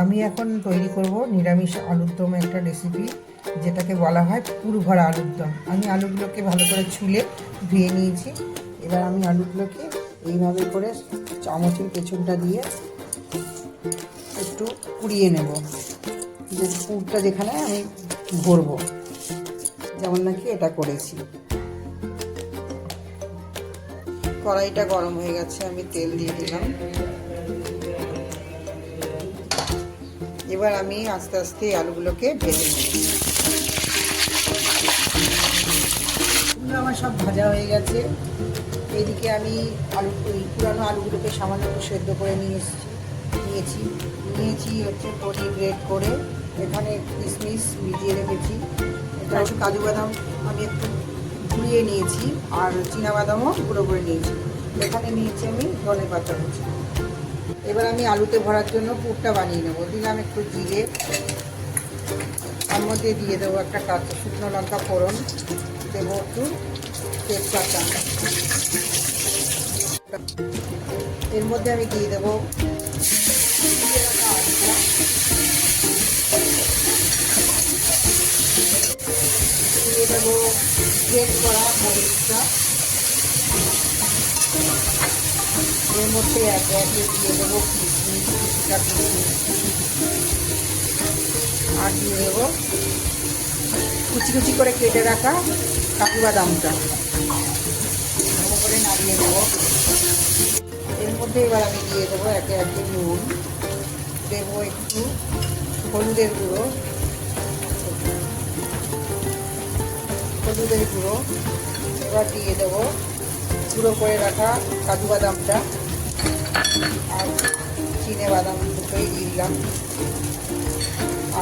আমি এখন তৈরি করব নিরামিষ আলুর দম একটা রেসিপি যেটাকে বলা হয় পুর ভরা আলুর দম আমি আলুগুলোকে ভালো করে ছুলে ধুয়ে নিয়েছি। এবার আমি আলুগুলোকে এইভাবে করে চামচের পেছনটা দিয়ে একটু পুড়িয়ে নেব। যে পুরটা যেখানে আমি ভরবো। যেমন নাকি এটা করেছি। কড়াইটা গরম হয়ে গেছে, আমি তেল দিয়ে দিলাম। এবার আমি আস্তে আস্তে আলুগুলোকে ভেজে নেব। আমার সব ভাজা হয়ে গেছে। এদিকে আমি আলু পুরানো আলুগুলোকে সামান্য সেদ্ধ করে নিয়ে এসেছি, নিয়েছি। নিয়েছি হচ্ছে পনির গ্রেড করে। এখানে কিশমিশ ভিজিয়ে রেখেছি। এটা হচ্ছে কাজু বাদাম আমি একটু ঘুরিয়ে নিয়েছি আর চীনা বাদামও গুঁড়ো করে নিয়েছি। এখানে নিয়েছি আমি ধনে পাতা কুচি। এবার আমি আলুতে ভরার জন্য পুরটা বানিয়ে নেব। দিলাম একটু জিরে, তার মধ্যে দিয়ে দেবো একটা কাঁচা, শুকনো লঙ্কা ফোড়ন, দেবো একটু তেজপাতা। এর মধ্যে আমি দিয়ে দেবো দিয়ে দেবো গ্রেট করা মরিচটা। এর মধ্যে একে একে দিয়ে দেবো কিশমিশ আর দিয়ে দেবো কুচি কুচি করে কেটে রাখা কাজু বাদামটা। ভালো করে নাড়িয়ে দেবো। এর মধ্যে এবার আমি দিয়ে দেবো একে একে নুন। দেবো একটু হলুদের গুঁড়ো। হলুদের গুঁড়ো। এবার দিয়ে দেবো গুঁড়ো করে রাখা কাজু বাদামটা আর চিনে বাদাম দুটোই দিলাম।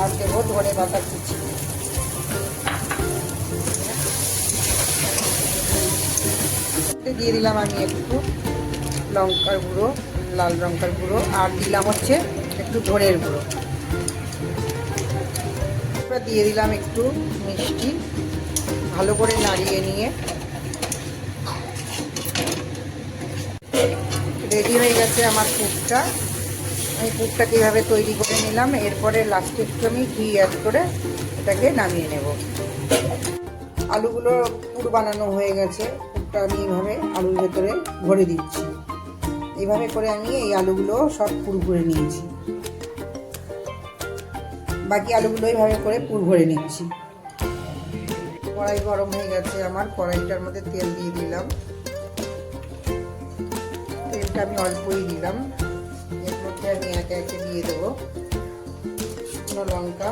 আর দেবো ধনে পাতা কুচি। দিয়ে দিলাম আমি একটু লঙ্কার গুঁড়ো, লাল লঙ্কার গুঁড়ো, আর দিলাম হচ্ছে একটু ধনের গুঁড়ো। দিয়ে দিলাম একটু মিষ্টি, ভালো করে নাড়িয়ে নিয়ে রেডি হয়ে গেছে আমার পুরটা। আমি পুরটা কীভাবে তৈরি করে নিলাম, এরপরে লাস্টে একটু আমি ঘি অ্যাড করে এটাকে নামিয়ে নেব। আলুগুলো পুর বানানো হয়ে গেছে, পুরটা আমি এইভাবে আলুর ভেতরে ভরে দিচ্ছি। এইভাবে করে আমি এই আলুগুলো সব পুর ভরে নিয়েছি। বাকি আলুগুলো এইভাবে করে পুর ভরে নিচ্ছি। কড়াই গরম হয়ে গেছে, আমার কড়াইটার মধ্যে তেল দিয়ে দিলাম। আমি অল্পই দিলাম। এর মধ্যে আমি একে একে দিয়ে দেবো। শুকনো লঙ্কা,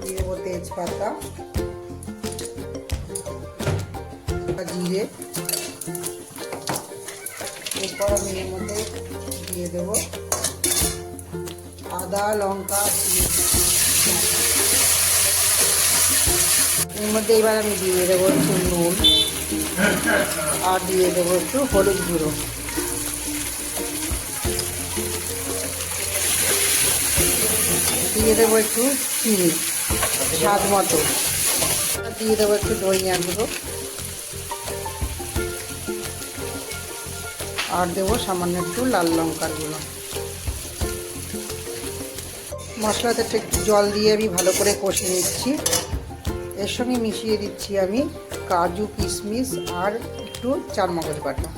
দিয়ে দেবো তেজপাতা জিরে। এরপর আমি এর মধ্যে দিয়ে দেবো আদা, লঙ্কা এর মধ্যে এবার আমি দিয়ে দেবো নুন। আর দিয়ে দেবো একটু হলুদ গুঁড়ো। দিয়ে দেবো একটু চিনি, স্বাদ মতো। দিয়ে দেবো একটু ধনিয়া গুঁড়ো। আর দেবো সামান্য একটু লাল লঙ্কার গুঁড়ো। মশলাতে একটু জল দিয়ে আমি ভালো করে কষে নিচ্ছি। এর সঙ্গে মিশিয়ে দিচ্ছি আমি কাজু, কিশমিশ আর একটু চার মগজ বাটা।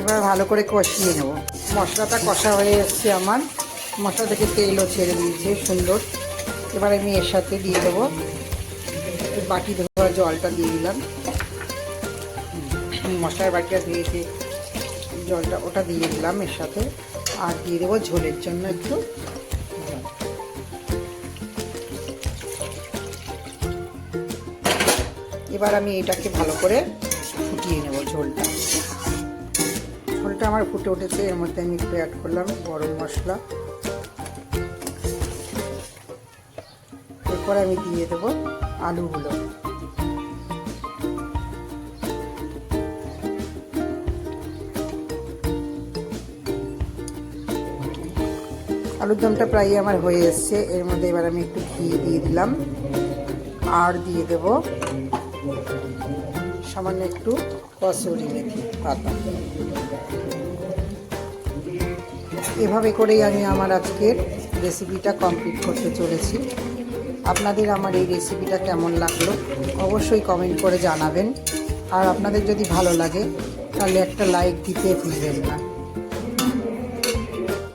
এবার ভালো করে কষিয়ে নেব। মশলাটা কষা হয়ে এসছে আমার। মশলা থেকে তেলও ছেড়ে দিয়েছে, সুন্দর। এবার আমি এর সাথে দিয়ে দেবো। বাটি ধোয়া জলটা দিয়ে দিলাম। মশলার বাটিটা দিয়েছে জলটা ওটা দিয়ে দিলাম এর সাথে। আর দিয়ে দেবো ঝোলের জন্য একটু এবার আমি এটাকে ভালো করে ফুটিয়ে নেব ঝোলটা। ঝোলটা আমার ফুটে উঠেছে, এর মধ্যে আমি একটু অ্যাড করলাম গরম মশলা। এরপর আমি দিয়ে দেবো আলুগুলো। আলুর দমটা প্রায় আমার হয়ে এসছে, এর মধ্যে এবার আমি একটু ঘি দিয়ে দিলাম। আর দিয়ে দেব সামান্য একটু কসুরি মেথি পাতা এভাবে করেই আমি আমার আজকের রেসিপিটা কমপ্লিট করতে চলেছি। আপনাদের আমার এই রেসিপিটা কেমন লাগল অবশ্যই কমেন্ট করে জানাবেন। আর আপনাদের যদি ভালো লাগে, তাহলে একটা লাইক দিতে ভুলবেন না।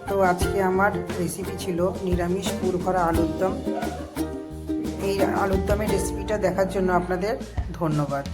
তো আজকে আমার রেসিপি ছিল নিরামিষ পুরভরা আলুর দম। এই আলুর দমের রেসিপিটা দেখার জন্য আপনাদের ধন্যবাদ।